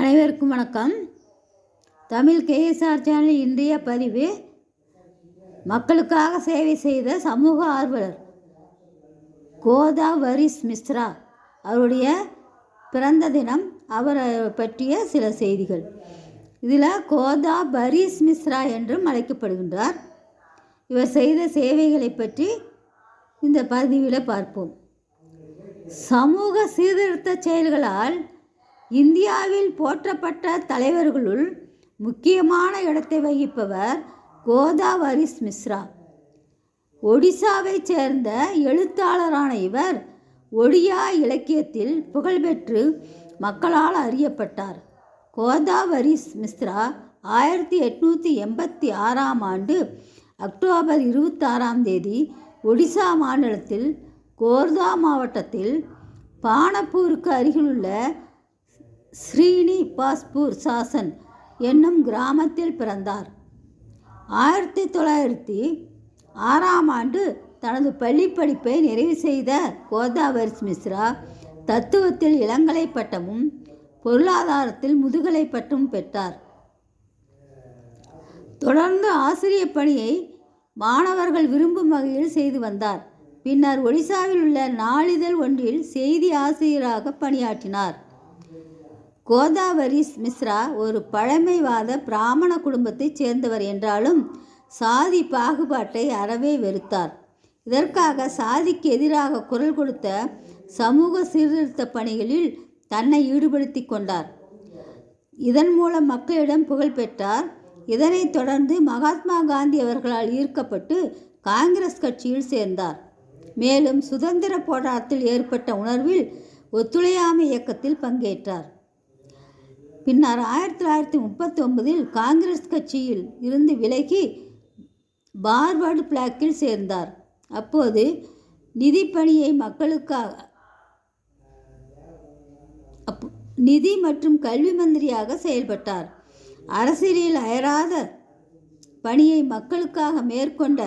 அனைவருக்கும் வணக்கம். Tamil KSR channel இன்றைய பதிவு மக்களுக்காக சேவை செய்த சமூக ஆர்வலர் கோதா வரிஸ் மிஸ்ரா அவருடைய பிறந்த தினம் அவரை பற்றிய சில செய்திகள். இதில் கோதா பரிஸ் மிஸ்ரா என்றும் அழைக்கப்படுகின்றார். இவர் செய்த சேவைகளை பற்றி இந்த பதிவில் பார்ப்போம். சமூக சீர்திருத்த செயல்களால் இந்தியாவில் போற்றப்பட்ட தலைவர்களுள் முக்கியமான இடத்தை வகிப்பவர் கோதாவரிஸ் மிஸ்ரா. ஒடிசாவைச் சேர்ந்த எழுத்தாளரான இவர் ஒடியா இலக்கியத்தில் புகழ்பெற்று மக்களால் அறியப்பட்டார். கோதாவரிஸ் மிஸ்ரா ஆயிரத்தி எட்நூற்றி எண்பத்தி ஆறாம் ஆண்டு அக்டோபர் இருபத்தாறாம் தேதி ஒடிசா மாநிலத்தில் கோர்தா மாவட்டத்தில் பானப்பூருக்கு அருகிலுள்ள ஸ்ரீனி பாஸ்பூர் சாசன் என்னும் கிராமத்தில் பிறந்தார். ஆயிரத்தி தொள்ளாயிரத்தி ஆறாம் ஆண்டு தனது பள்ளிப்படிப்பை நிறைவு செய்த கோதாவரிஸ் மிஸ்ரா தத்துவத்தில் இளங்கலை பட்டமும் பொருளாதாரத்தில் முதுகலை பட்டமும் பெற்றார். தொடர்ந்து ஆசிரியப் பணியை மாணவர்கள் விரும்பும் வகையில் செய்து வந்தார். பின்னர் ஒடிசாவில் உள்ள நாளிதழ் ஒன்றில் செய்தி ஆசிரியராக பணியாற்றினார். கோதாவரி மிஸ்ரா ஒரு பழமைவாத பிராமண குடும்பத்தைச் சேர்ந்தவர் என்றாலும் சாதி பாகுபாட்டை அறவே வெறுத்தார். இதற்காக சாதிக்கு எதிராக குரல் கொடுத்த சமூக சீர்திருத்த பணிகளில் தன்னை ஈடுபடுத்தி கொண்டார். இதன் மூலம் மக்களிடம் புகழ் பெற்றார். இதனைத் தொடர்ந்து மகாத்மா காந்தி அவர்களால் ஈர்க்கப்பட்டு காங்கிரஸ் கட்சியில் சேர்ந்தார். மேலும் சுதந்திர போராட்டத்தில் ஏற்பட்ட உணர்வில் ஒத்துழையாமை இயக்கத்தில் பங்கேற்றார். பின்னர் ஆயிரத்தி தொள்ளாயிரத்தி முப்பத்தி ஒன்பதில் காங்கிரஸ் கட்சியில் இருந்து விலகி பார்வர்டு பிளாக்கில் சேர்ந்தார். அப்போது நிதி பணியை மக்களுக்காக அப் நிதி மற்றும் கல்வி மந்திரியாக செயல்பட்டார். அரசியலில் அயராத பணியை மக்களுக்காக மேற்கொண்ட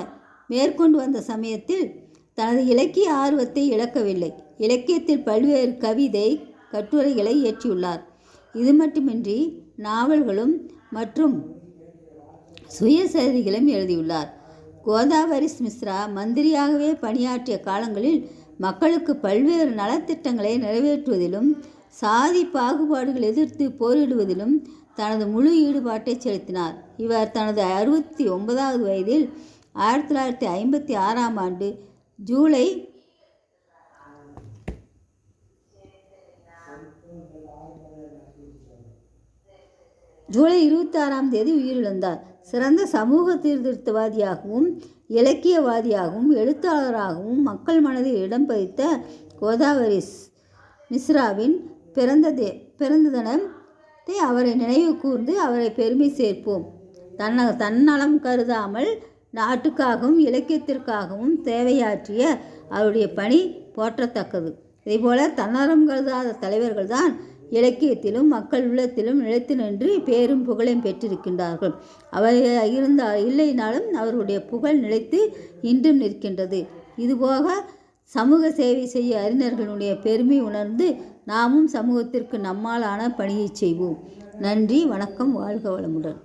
மேற்கொண்டு வந்த சமயத்தில் தனது இலக்கிய ஆர்வத்தை இழக்கவில்லை. இலக்கியத்தில் பல்வேறு கவிதை கட்டுரைகளை இயற்றியுள்ளார். இது மட்டுமின்றி நாவல்களும் மற்றும் சுயசரிதிகளும் எழுதியுள்ளார். கோதாவரி மிஸ்ரா மந்திரியாகவே பணியாற்றிய காலங்களில் மக்களுக்கு பல்வேறு நலத்திட்டங்களை நிறைவேற்றுவதிலும் சாதி பாகுபாடுகள் எதிர்த்து போரிடுவதிலும் தனது முழு ஈடுபாட்டை செலுத்தினார். இவர் தனது அறுபத்தி ஒன்பதாவது வயதில் ஆயிரத்தி தொள்ளாயிரத்தி ஐம்பத்தி ஆறாம் ஆண்டு ஜூலை ஜூலை இருபத்தாறாம் தேதி உயிரிழந்தார். சிறந்த சமூக சீர்திருத்தவாதியாகவும் இலக்கியவாதியாகவும் எழுத்தாளராகவும் மக்கள் மனதில் இடம் பதித்த கோதாவரிஸ் மிஸ்ராவின் பிறந்த தே பிறந்த தினத்தை அவரை நினைவு கூர்ந்து அவரை பெருமை சேர்ப்போம். தன்ன தன்னலம் கருதாமல் நாட்டுக்காகவும் இலக்கியத்திற்காகவும் சேவையாற்றிய அவருடைய பணி போற்றத்தக்கது. இதேபோல தன்னலம் கருதாத தலைவர்கள்தான் இலக்கியத்திலும் மக்கள் உள்ளத்திலும் நிலைத்து நின்று பேரும் புகழையும் பெற்றிருக்கின்றார்கள். அவர் இருந்தால் இல்லைனாலும் அவருடைய புகழ் நிலைத்து இன்றும் நிற்கின்றது. இதுபோக சமூக சேவை செய்ய அறிஞர்களுடைய பெருமை உணர்ந்து நாமும் சமூகத்திற்கு நம்மாலான பணியை செய்வோம். நன்றி வணக்கம் வாழ்க வளமுடன்.